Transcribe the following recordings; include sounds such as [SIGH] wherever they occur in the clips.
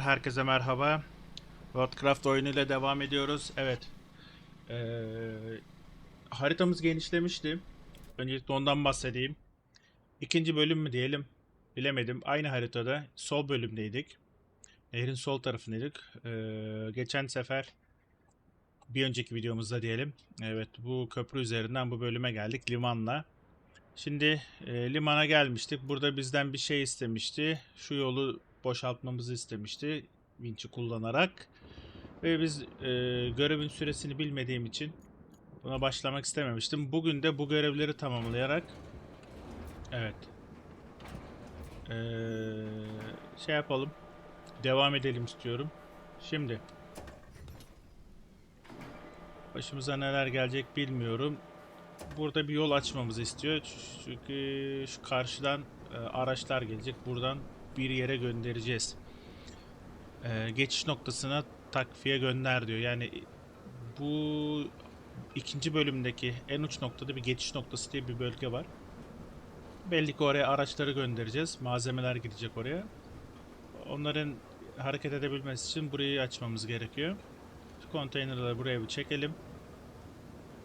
Herkese merhaba. Worldcraft oyunuyla devam ediyoruz. Evet. Ee, haritamız genişlemişti. Öncelikle ondan bahsedeyim. İkinci bölüm mü diyelim? Bilemedim. Aynı haritada sol bölümdeydik. Nehrin sol tarafındaydık. Ee, geçen sefer bir önceki videomuzda diyelim. Evet bu köprü üzerinden bu bölüme geldik limanla. Şimdi e, limana gelmiştik. Burada bizden bir şey istemişti. Şu yolu boşaltmamızı istemişti. Vinç'i kullanarak. Ve biz e, görevin süresini bilmediğim için buna başlamak istememiştim. Bugün de bu görevleri tamamlayarak evet e, şey yapalım. Devam edelim istiyorum. Şimdi başımıza neler gelecek bilmiyorum burada bir yol açmamızı istiyor. Çünkü şu karşıdan e, araçlar gelecek. Buradan bir yere göndereceğiz. E, geçiş noktasına takviye gönder diyor. Yani bu ikinci bölümdeki en uç noktada bir geçiş noktası diye bir bölge var. Belli ki oraya araçları göndereceğiz. Malzemeler gidecek oraya. Onların hareket edebilmesi için burayı açmamız gerekiyor. Şu konteynerleri buraya bir çekelim.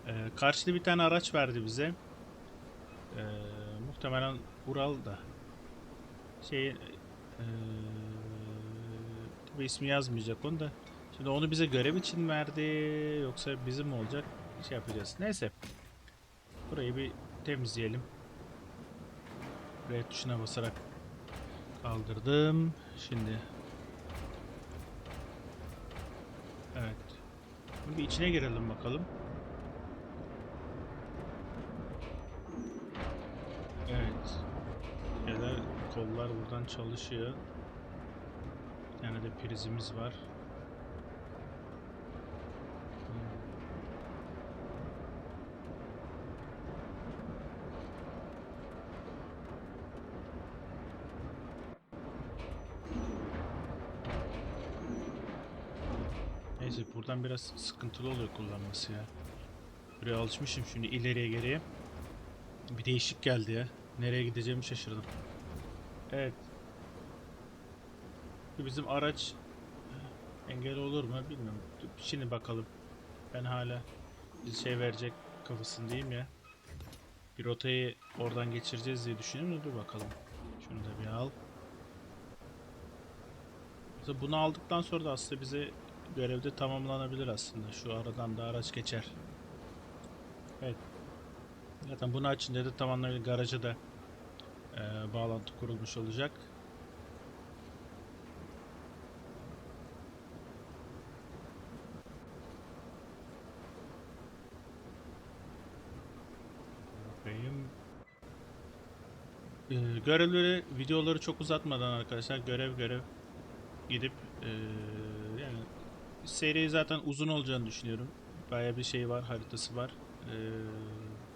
Ee, karşıda bir tane araç verdi bize. Ee, muhtemelen Ural da şey ee, tabii ismi yazmayacak onu da. Şimdi onu bize görev için verdi yoksa bizim olacak? Şey yapacağız. Neyse. Burayı bir temizleyelim. R tuşuna basarak kaldırdım. Şimdi Evet. Bir içine girelim bakalım. Evet. Kollar buradan çalışıyor. Tane de prizimiz var. Neyse buradan biraz sıkıntılı oluyor kullanması ya. Buraya alışmışım şimdi ileriye geriye. Bir değişik geldi ya. Nereye gideceğimi şaşırdım. Evet. Bizim araç engel olur mu bilmiyorum. Şimdi bakalım. Ben hala bir şey verecek kafasındayım ya. Bir rotayı oradan geçireceğiz diye düşünüyorum dur bakalım. Şunu da bir al. Mesela bunu aldıktan sonra da aslında bize görevde tamamlanabilir aslında. Şu aradan da araç geçer. Evet. Zaten bunu açınca da tamamen garaja da e, bağlantı kurulmuş olacak. Bakayım. E, görevleri, videoları çok uzatmadan arkadaşlar görev görev gidip e, yani seri zaten uzun olacağını düşünüyorum. Baya bir şey var, haritası var. E,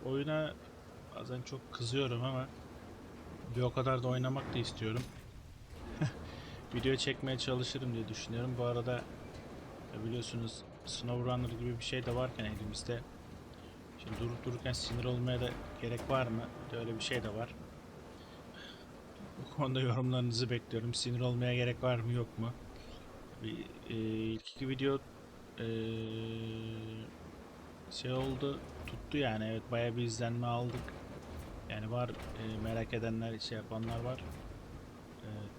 oyuna bazen çok kızıyorum ama bir o kadar da oynamak da istiyorum. [LAUGHS] Video çekmeye çalışırım diye düşünüyorum. Bu arada biliyorsunuz SnowRunner gibi bir şey de varken elimizde Şimdi durup dururken sinir olmaya da gerek var mı? Öyle bir şey de var. Bu konuda yorumlarınızı bekliyorum. Sinir olmaya gerek var mı yok mu? Bir, e, ilk iki video e, şey oldu tuttu yani evet baya bir izlenme aldık. Yani var e, merak edenler şey yapanlar var. Evet.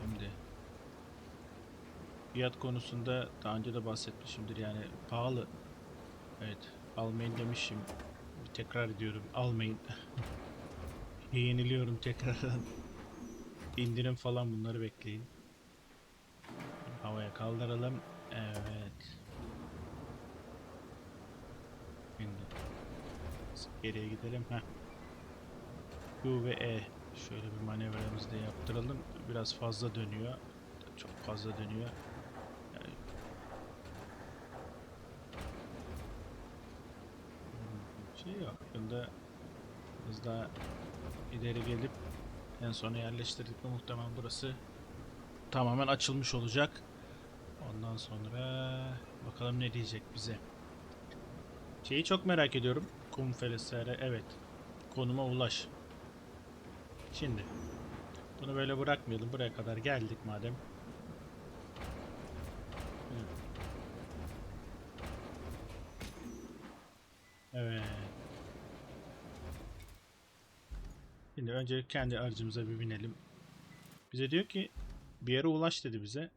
Şimdi fiyat konusunda daha önce de bahsetmişimdir yani pahalı. Evet almayın demişim. Tekrar ediyorum almayın. [LAUGHS] Yeniliyorum tekrardan. [LAUGHS] İndirim falan bunları bekleyin. Havaya kaldıralım. Evet. Şimdi geriye gidelim. Heh. Q ve E. Şöyle bir manevramızı da yaptıralım. Biraz fazla dönüyor. Çok fazla dönüyor. Yani şey yok. Daha ileri gelip en sona yerleştirdik muhtemelen burası tamamen açılmış olacak. Ondan sonra bakalım ne diyecek bize. Şeyi çok merak ediyorum. Kum Felesere evet. Konuma ulaş. Şimdi Bunu böyle bırakmayalım. Buraya kadar geldik madem. Evet. Şimdi önce kendi aracımıza bir binelim. Bize diyor ki bir yere ulaş dedi bize.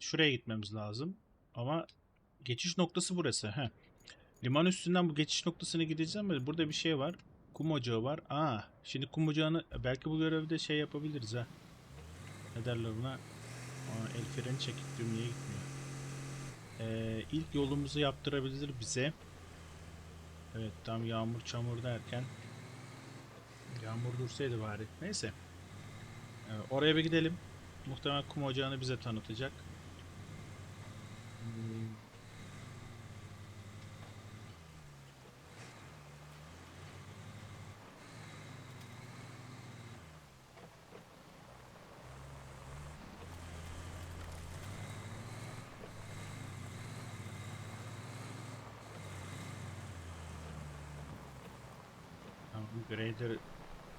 Şuraya gitmemiz lazım. Ama geçiş noktası burası. Heh. Liman üstünden bu geçiş noktasına gideceğim ama burada bir şey var. Kum ocağı var. Aa, şimdi kum ocağını belki bu görevde şey yapabiliriz ha. Ne derler ona? Aa, el freni çekip düğmeye gitmiyor. Ee, ilk yolumuzu yaptırabilir bize. Evet tam yağmur çamur derken Yağmur dursaydı bari. Neyse. Ee, oraya bir gidelim. Muhtemelen kum ocağını bize tanıtacak. Hmm. Tamam, grader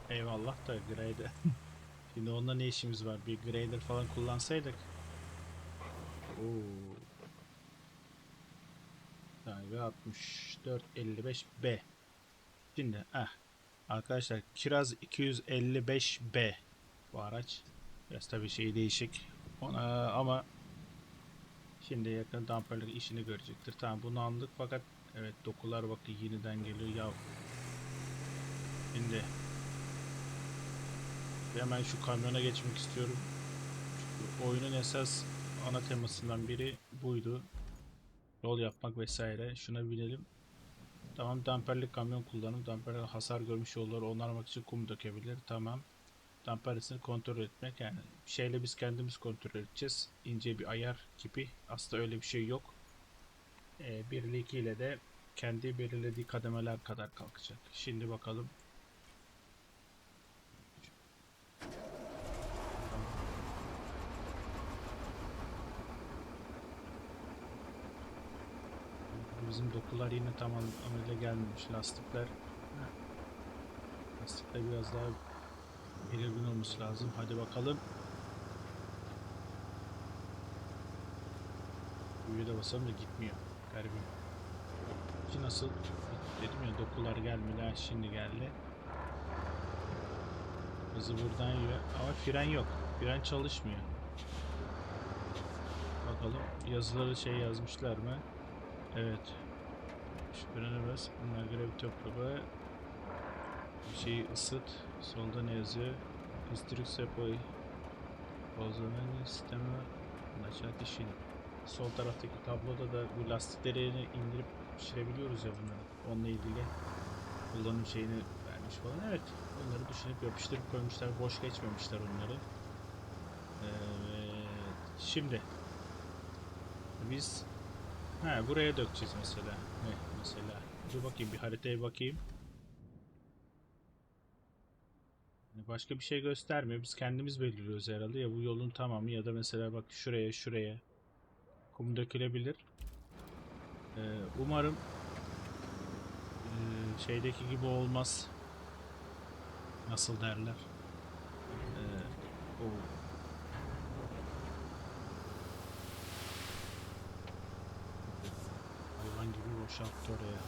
eyvallah da grader. [LAUGHS] Şimdi onunla ne işimiz var? Bir grader falan kullansaydık. Oo. Yani 64 55 B. Şimdi ah arkadaşlar Kiraz 255 B bu araç. Biraz tabii şey değişik. Ona, ama şimdi yakın damperlik işini görecektir. Tamam bunu anladık fakat evet dokular bakın yeniden geliyor ya Şimdi hemen şu kamyona geçmek istiyorum. Çünkü oyunun esas ana temasından biri buydu. Yol yapmak vesaire. Şuna binelim. Tamam damperli kamyon kullanım. Damperli hasar görmüş yolları onarmak için kum dökebilir. Tamam. Damperisini kontrol etmek yani şeyle biz kendimiz kontrol edeceğiz. İnce bir ayar gibi. Aslında öyle bir şey yok. Ee, 1 ile 2 ile de kendi belirlediği kademeler kadar kalkacak. Şimdi bakalım Bizim dokular yine tam anlamıyla gelmemiş. Lastikler lastikler biraz daha belirgin olması lazım. Hadi bakalım. Büyüye de basalım da gitmiyor. Garibim. Ki nasıl? Dedim ya dokular gelmedi. Ha, şimdi geldi. Hızı buradan yiyor. Ama fren yok. Fren çalışmıyor. Bakalım yazıları şey yazmışlar mı? Evet. Şu frene bas. Bunlar grevi toprağı. Bir şeyi ısıt. Solda ne yazıyor? Instrük sepoy. Bozulmanın sistemi. Aşağı dişini. Sol taraftaki tabloda da bu lastikleri indirip pişirebiliyoruz ya bunları. Onunla ilgili kullanım şeyini vermiş falan. Evet. Onları düşünüp yapıştırıp koymuşlar. Boş geçmemişler onları. Evet. Şimdi biz Ha buraya dökeceğiz mesela. Ne mesela? Dur bakayım bir haritaya bakayım. Yani Başka bir şey göstermiyor. Biz kendimiz belirliyoruz herhalde ya bu yolun tamamı ya da mesela bak şuraya şuraya kum dökülebilir. Ee, umarım e, şeydeki gibi olmaz. Nasıl derler? Ee, o Hayvan gibi boşalttı oraya.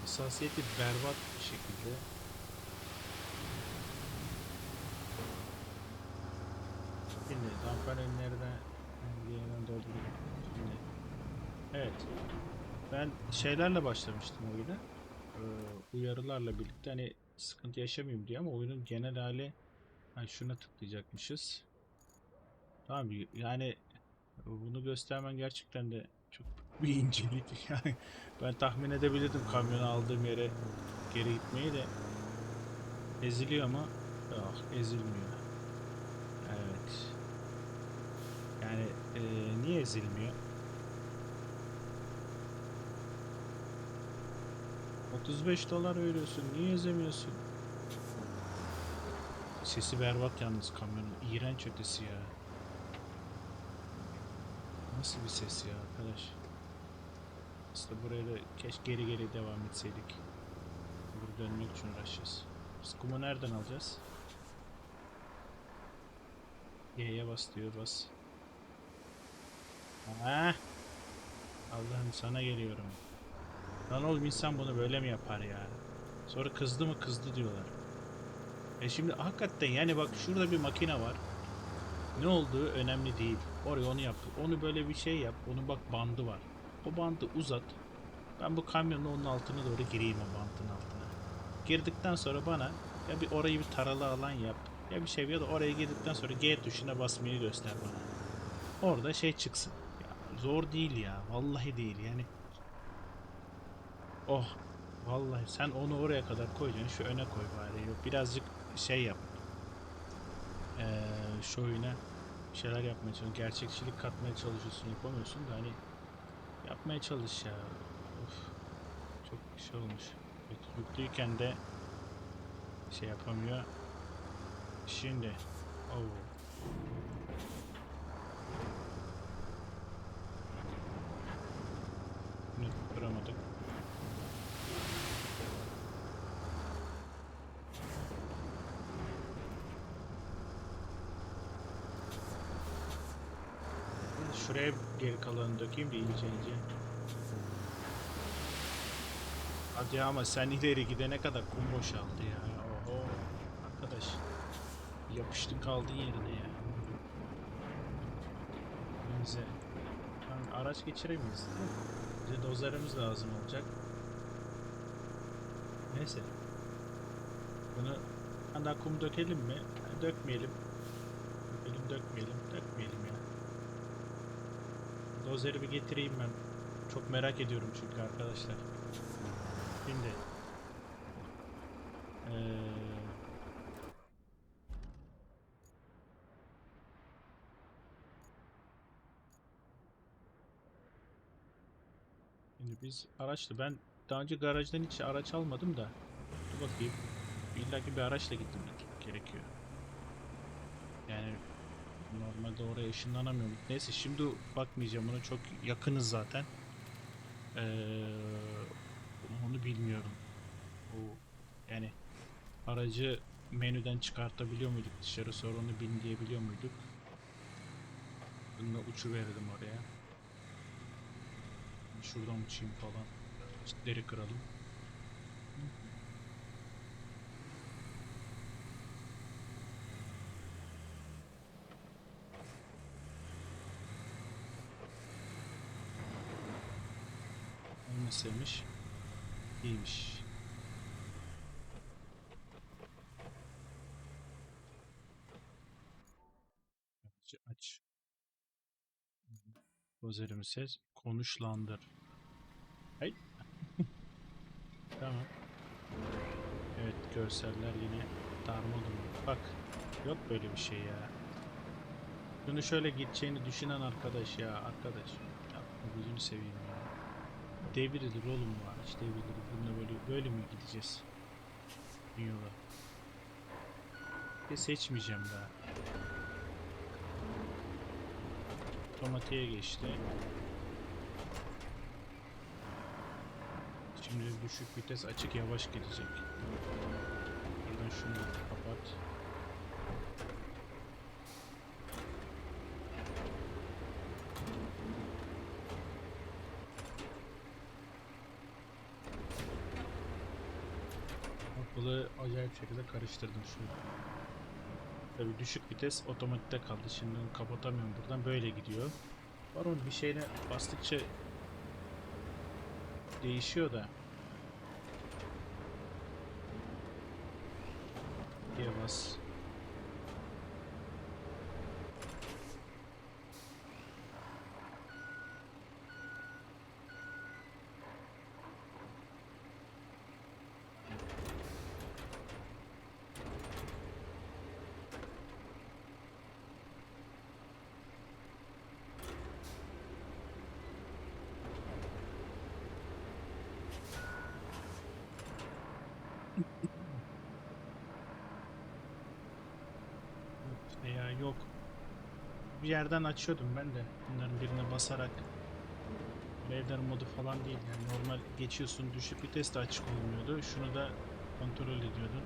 Hassasiyeti berbat bir şekilde. Şimdi damperin nerede? Diğerinden dolduruyorum. Şimdi. Evet. Ben şeylerle başlamıştım oyuna. Ee, uyarılarla birlikte hani sıkıntı yaşamayayım diye ama oyunun genel hali hani şuna tıklayacakmışız. Tamam yani bunu göstermen gerçekten de çok [LAUGHS] bir incelik. Yani ben tahmin edebilirdim kamyonu aldığım yere geri gitmeyi de. Eziliyor ama yok ezilmiyor. Evet. Yani e, niye ezilmiyor? 35 dolar veriyorsun niye ezemiyorsun? Sesi berbat yalnız kamyonun iğrenç ötesi ya Nasıl bir ses ya arkadaş? Aslında buraya da keşke geri geri devam etseydik. Burada dönmek için uğraşacağız. Biz kumu nereden alacağız? Y'ye bas diyor bas. Ha? Allah'ım sana geliyorum. Lan oğlum insan bunu böyle mi yapar ya? Sonra kızdı mı kızdı diyorlar. E şimdi hakikaten yani bak şurada bir makine var. Ne olduğu önemli değil. Oraya onu yaptı. Onu böyle bir şey yap. Onun bak bandı var. O bandı uzat. Ben bu kamyonla onun altına doğru gireyim o bantın altına. Girdikten sonra bana ya bir orayı bir taralı alan yap. Ya bir şey ya da oraya girdikten sonra G tuşuna basmayı göster bana. Orada şey çıksın. Ya zor değil ya. Vallahi değil yani. Oh. Vallahi sen onu oraya kadar koyacaksın. Şu öne koy bari. Yok birazcık şey yap. Ee, şu oyuna bir şeyler yapmaya çalışıyorsun. Gerçekçilik katmaya çalışıyorsun. Yapamıyorsun da hani yapmaya çalış ya. Of. Çok şey olmuş. Yüklüyken de şey yapamıyor. Şimdi. Oh. Ne kuramadık. Şuraya geri kalanı dökeyim de iyice. Hadi ama sen ileri gidene kadar kum boşaldı ya. Oho. Arkadaş. Yapıştın kaldın yerine ya. Bize. Tamam, araç geçiremeyiz? Bize dozerimiz lazım olacak. Neyse. Bunu daha kum dökelim mi? Dökmeyelim. Dökelim dökmeyelim. Dökmeyelim ya. Dozeri bir getireyim ben. Çok merak ediyorum çünkü arkadaşlar. Şimdi. Eee Şimdi biz araçlı ben daha önce garajdan hiç araç almadım da dur bakayım İlla ki bir araçla gittim gerekiyor. Yani normalde oraya ışınlanamıyorum. Neyse şimdi bakmayacağım ona çok yakınız zaten. Ee, onu bilmiyorum. O yani aracı menüden çıkartabiliyor muyduk dışarı sonra onu bin diyebiliyor muyduk? Bununla uçuverdim oraya. Şuradan uçayım falan. Çitleri kıralım. Nasılmış? İyiymiş. Aç. Dozerimi ses. Konuşlandır. Hay. [LAUGHS] tamam. Evet görseller yine darmadım. Bak. Yok böyle bir şey ya. Bunu şöyle gideceğini düşünen arkadaş ya. Arkadaş. Yapma gözünü seveyim ya. Devrilir oğlum bu araç devrilir. Bununla böyle, böyle mi gideceğiz? Yola. Bir seçmeyeceğim daha. Otomatiğe geçti. Şimdi düşük vites açık yavaş gidecek. Buradan şunu kapat. Ortalığı acayip şekilde karıştırdım şunu. Tabii düşük vites otomatikte kaldı. Şimdi kapatamıyorum buradan. Böyle gidiyor. Var onun bir şeyine bastıkça değişiyor da. Diye bas. İşte ya yok. Bir yerden açıyordum ben de. Bunların birine basarak Raider modu falan değil yani normal geçiyorsun düşük vites de açık olmuyordu. Şunu da kontrol ediyordun.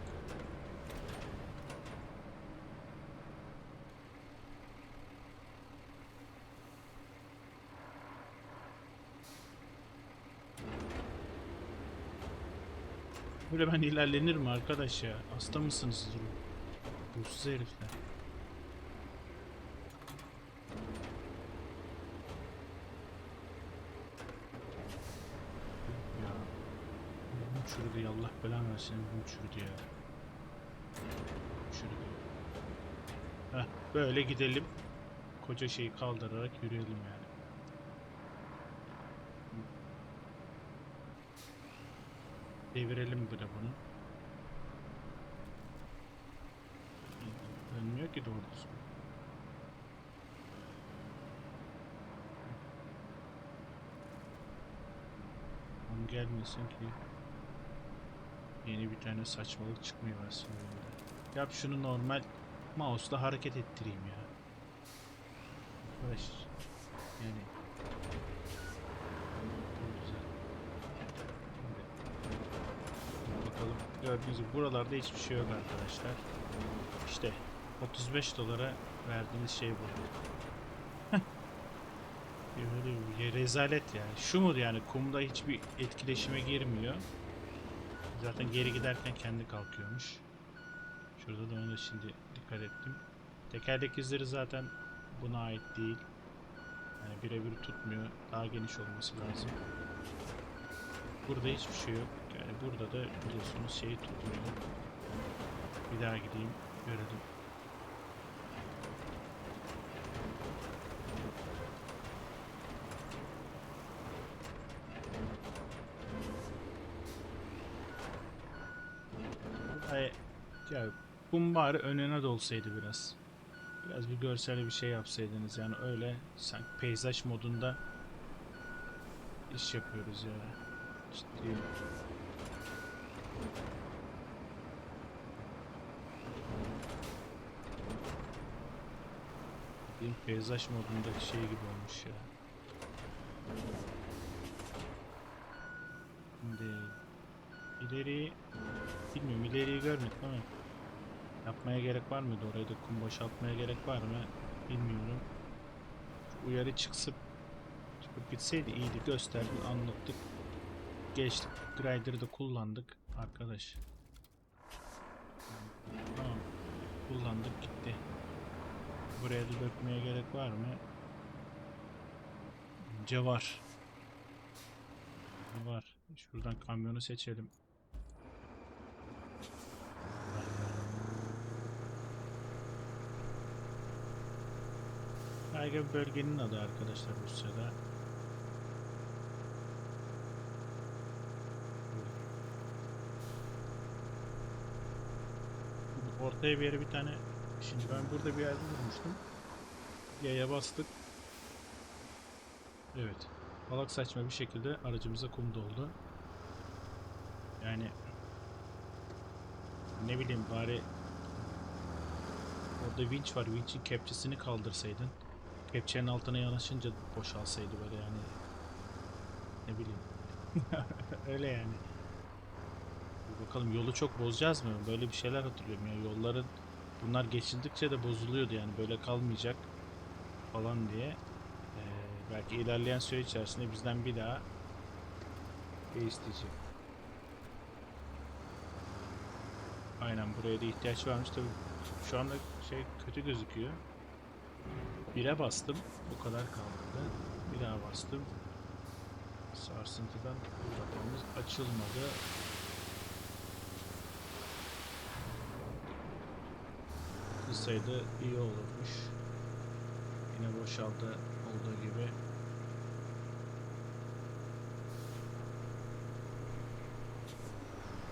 Böyle ben ilerlenir mi arkadaş ya? Hasta mısınız siz? Ruhsuz herifler. Çürüdü Allah belanı versin çürüdü ya. Çürüdü. Heh, böyle gidelim. Koca şeyi kaldırarak yürüyelim yani. Devirelim bir de bunu. Dönmüyor ki doğru düzgün. Tam gelmesin ki yeni bir tane saçmalık çıkmıyor aslında. Yap şunu normal mouse'la hareket ettireyim ya. Arkadaş yani Çok güzel. Şimdi bakalım. Gördüğünüz gibi buralarda hiçbir şey yok arkadaşlar. İşte 35 dolara verdiğiniz şey bu. [LAUGHS] Bir rezalet yani. Şu mu yani kumda hiçbir etkileşime girmiyor. Zaten geri giderken kendi kalkıyormuş. Şurada da ona şimdi dikkat ettim. Tekerlek izleri zaten buna ait değil. Yani birebir tutmuyor. Daha geniş olması lazım. Burada hiçbir şey yok. Yani burada da biliyorsunuz şeyi tutmuyor. Bir daha gideyim görelim. Ay, ya kum bari önüne dolsaydı biraz. Biraz bir görsel bir şey yapsaydınız yani öyle sanki peyzaj modunda iş yapıyoruz ya. Ciddiyim. Bir peyzaj modundaki şey gibi olmuş ya. Şimdi ileri bilmiyorum ileriyi görmedik ama yapmaya gerek var mıydı orayı da kum boşaltmaya gerek var mı bilmiyorum. Şu uyarı çıksıp çıkıp gitseydi iyiydi gösterdin anlattık geçtik Grider'ı da kullandık arkadaş. Tamam kullandık gitti. Buraya da dökmeye gerek var mı? Bence var. Var. Şuradan kamyonu seçelim. Bir bölgenin adı arkadaşlar Rusya'da. Ortaya bir yere bir tane Şimdi ben burada bir yerde durmuştum. Yaya bastık. Evet. Balak saçma bir şekilde aracımıza kum doldu. Yani ne bileyim bari orada winch var. Winch'in kepçesini kaldırsaydın. Kepçenin altına yanaşınca boşalsaydı böyle yani. Ne bileyim. [LAUGHS] Öyle yani. Bakalım yolu çok bozacağız mı? Böyle bir şeyler hatırlıyorum ya. Yolların bunlar geçildikçe de bozuluyordu yani böyle kalmayacak falan diye. Ee, belki ilerleyen süre içerisinde bizden bir daha isteyecek. Aynen buraya da ihtiyaç varmış tabi. Şu anda şey kötü gözüküyor. Bire bastım. O kadar kaldı. Bir daha bastım. Sarsıntıdan uzatmamız açılmadı. Kısaydı iyi olurmuş. Yine boşaldı olduğu gibi.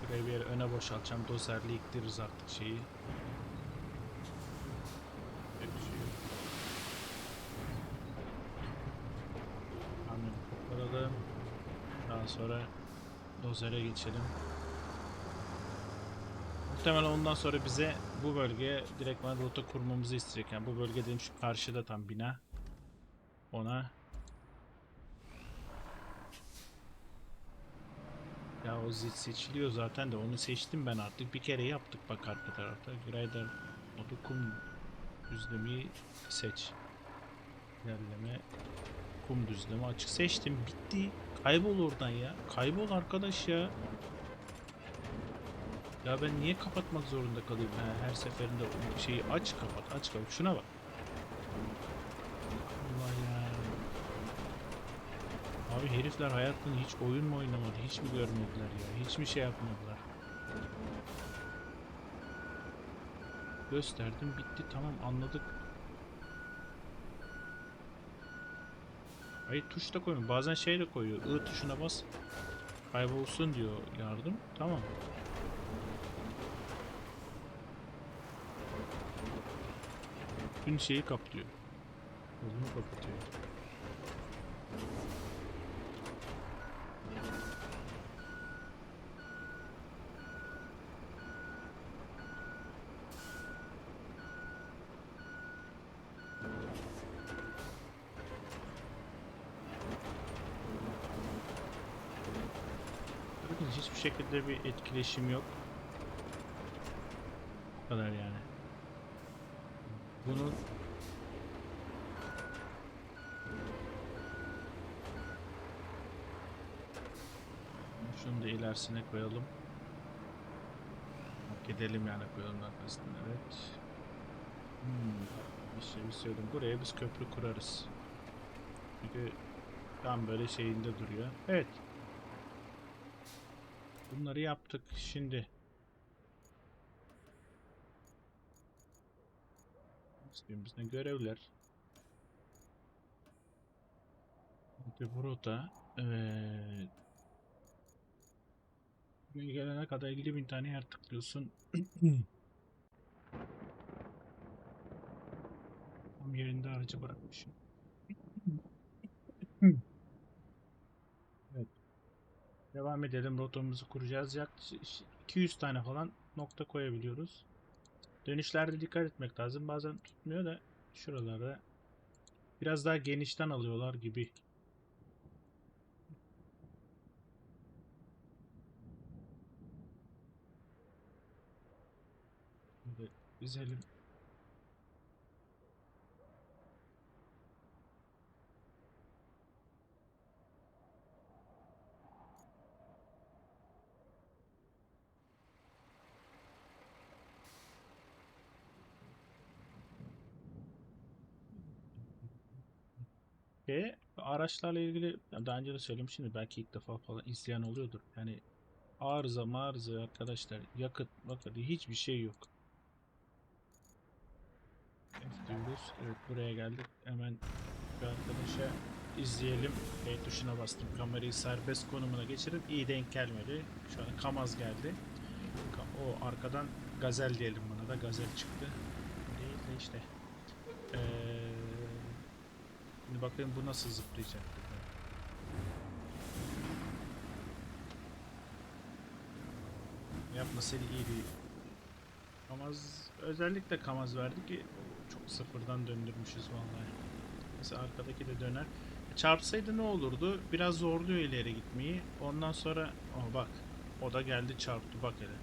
Burayı bir yere öne boşaltacağım. Dozerle iktiririz artık şeyi. Şey toparladım. Daha sonra dozere geçelim. Muhtemelen ondan sonra bize bu bölgeye direktman rota kurmamızı isteyecek. Yani bu bölge dedim şu karşıda tam bina. Ona Ya o zil seçiliyor zaten de onu seçtim ben artık. Bir kere yaptık bak arka tarafta. Grader modu kum düzlemeyi seç. İlerleme kum düzleme açık seçtim. Bitti. Kaybol oradan ya. Kaybol arkadaş ya. Ya ben niye kapatmak zorunda kalayım ha, her seferinde şeyi aç kapat aç kapat şuna bak. Allah ya. Abi herifler hayatında hiç oyun mu oynamadı hiç mi görmediler ya hiç mi şey yapmadılar. Gösterdim bitti tamam anladık. Hayır tuş da koymuyor bazen şey de koyuyor I tuşuna bas kaybolsun diyor yardım tamam. Bütün şeyi kaplıyor. Yolunu kapatıyor. Hiçbir şekilde bir etkileşim yok. Bu kadar yani. Bunu İlerisine koyalım. Hak edelim yani koyalım arkasına evet. Hmm, bir şey bir söyledim. Buraya biz köprü kurarız. Çünkü tam böyle şeyinde duruyor. Evet. Bunları yaptık. Şimdi bizden görevler. Şimdi burada evet. Buraya gelene kadar 50 bin tane yer tıklıyorsun. [CLEARS THROAT] Tam yerinde aracı bırakmışım. [CLEARS THROAT] evet. Devam edelim. Rotamızı kuracağız. Yaklaşık 200 tane falan nokta koyabiliyoruz. Dönüşlerde dikkat etmek lazım. Bazen tutmuyor da şuralarda biraz daha genişten alıyorlar gibi. Dizelim. Ve araçlarla ilgili daha önce de söylemişimdir belki ilk defa falan izleyen oluyordur. Yani arıza marıza arkadaşlar yakıt bakın hiçbir şey yok. F diyoruz. Evet buraya geldik. Hemen bir arkadaşa izleyelim. E tuşuna bastım. Kamerayı serbest konumuna geçirip iyi denk gelmedi. Şu an Kamaz geldi. O arkadan Gazel diyelim buna da. Gazel çıktı. Değil de işte. Eee Şimdi bakayım bu nasıl zıplayacak. Yapmasaydı iyiydi. Kamaz özellikle kamaz verdi ki sıfırdan döndürmüşüz vallahi. Mesela arkadaki de döner. Çarpsaydı ne olurdu? Biraz zorluyor ileri gitmeyi. Ondan sonra oh bak o da geldi çarptı bak hele.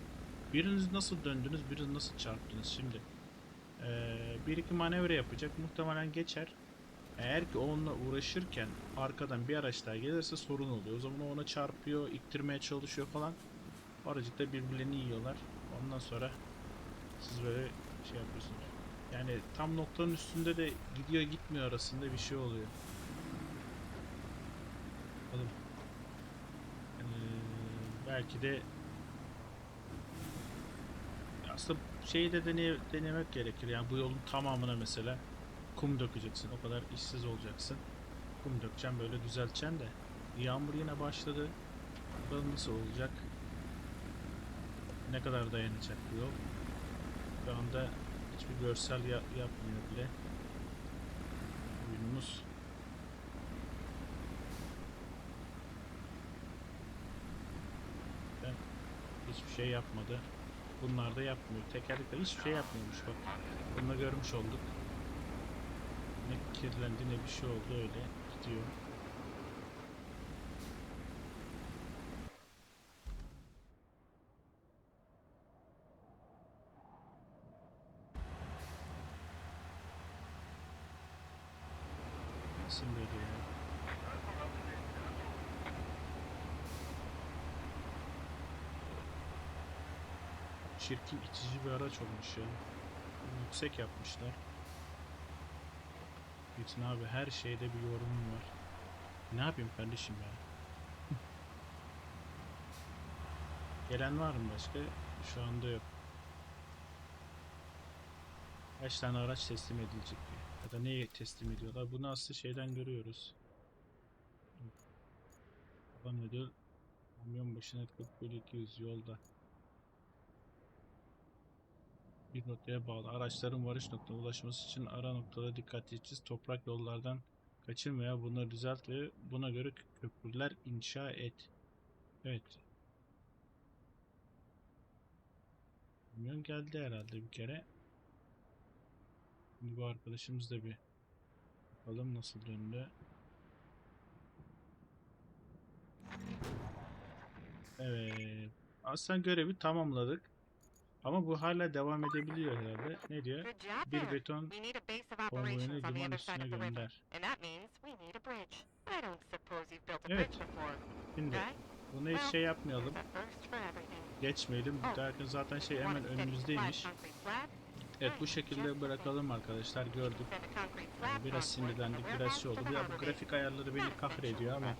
Biriniz nasıl döndünüz, biriniz nasıl çarptınız şimdi. Ee, bir iki manevra yapacak. Muhtemelen geçer. Eğer ki onunla uğraşırken arkadan bir araç daha gelirse sorun oluyor. O zaman o ona çarpıyor, iktirmeye çalışıyor falan. Aracıkta birbirlerini yiyorlar. Ondan sonra siz böyle şey yapıyorsunuz. Yani tam noktanın üstünde de gidiyor gitmiyor arasında bir şey oluyor. Bakalım. Ee, belki de aslında şeyi de deney denemek gerekir. Yani bu yolun tamamına mesela kum dökeceksin. O kadar işsiz olacaksın. Kum dökeceksin böyle düzelteceksin de. Yağmur yine başladı. Bakalım nasıl olacak. Ne kadar dayanacak bu yol. Şu anda hiçbir görsel ya- yapmıyor bile. Oyunumuz. Ben hiçbir şey yapmadı. Bunlar da yapmıyor. Tekerlekler hiçbir şey yapmıyormuş bak. Bunu da görmüş olduk. Ne kirlendi ne bir şey oldu öyle gidiyor. Kesin dedi ya. Çirkin itici bir araç olmuş ya. Yüksek yapmışlar. Bütün abi her şeyde bir yorumum var. Ne yapayım kardeşim ya? [LAUGHS] Gelen var mı başka? Şu anda yok. Kaç tane araç teslim edilecek ya da neyi teslim ediyorlar? Bunu aslında şeyden görüyoruz. Adam ne diyor? Kamyon başına 40 bölü 200 yolda. Bir noktaya bağlı. Araçların varış noktasına ulaşması için ara noktada dikkatli edeceğiz. Toprak yollardan kaçın bunları düzelt ve buna göre köprüler inşa et. Evet. Kamyon geldi herhalde bir kere. Şimdi bu arkadaşımız da bir bakalım nasıl döndü. Evet. Aslında görevi tamamladık. Ama bu hala devam edebiliyor herhalde. Ne diyor? Bir beton konvoyunu liman üstüne gönder. Evet. Şimdi bunu hiç şey yapmayalım. Geçmeyelim. Oh. Derken zaten şey hemen önümüzdeymiş. Evet bu şekilde bırakalım arkadaşlar. Gördük. Biraz sinirlendik. Biraz şey oldu. Ya bu grafik ayarları beni kahrediyor ama up.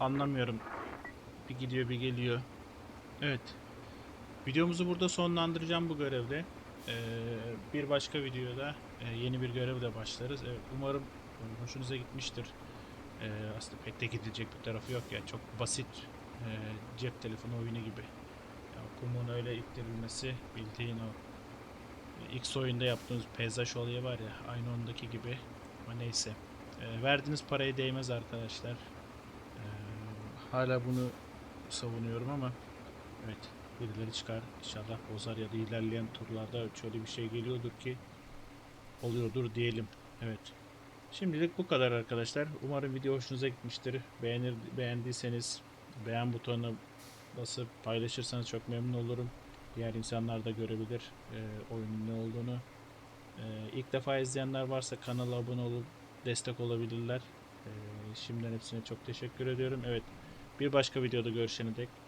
anlamıyorum. Bir gidiyor bir geliyor. Evet. Videomuzu burada sonlandıracağım bu görevle. Ee, bir başka videoda e, yeni bir görevle başlarız. Evet, umarım e, hoşunuza gitmiştir. Ee, aslında pek de gidilecek bir tarafı yok ya. Çok basit e, cep telefonu oyunu gibi. Ya, kumun öyle ittirilmesi bildiğin o e, X oyunda yaptığımız peyzaj olayı var ya aynı ondaki gibi. Ama neyse. E, verdiğiniz paraya değmez arkadaşlar. Ee, hala bunu savunuyorum ama evet birileri çıkar inşallah bozar ya da ilerleyen turlarda şöyle bir şey geliyordur ki oluyordur diyelim. Evet. Şimdilik bu kadar arkadaşlar. Umarım video hoşunuza gitmiştir. Beğenir beğendiyseniz beğen butonuna basıp paylaşırsanız çok memnun olurum. Diğer insanlar da görebilir e, oyunun ne olduğunu. E, ilk defa izleyenler varsa kanala abone olup destek olabilirler. Ee, şimdiden hepsine çok teşekkür ediyorum. Evet, bir başka videoda görüşene dek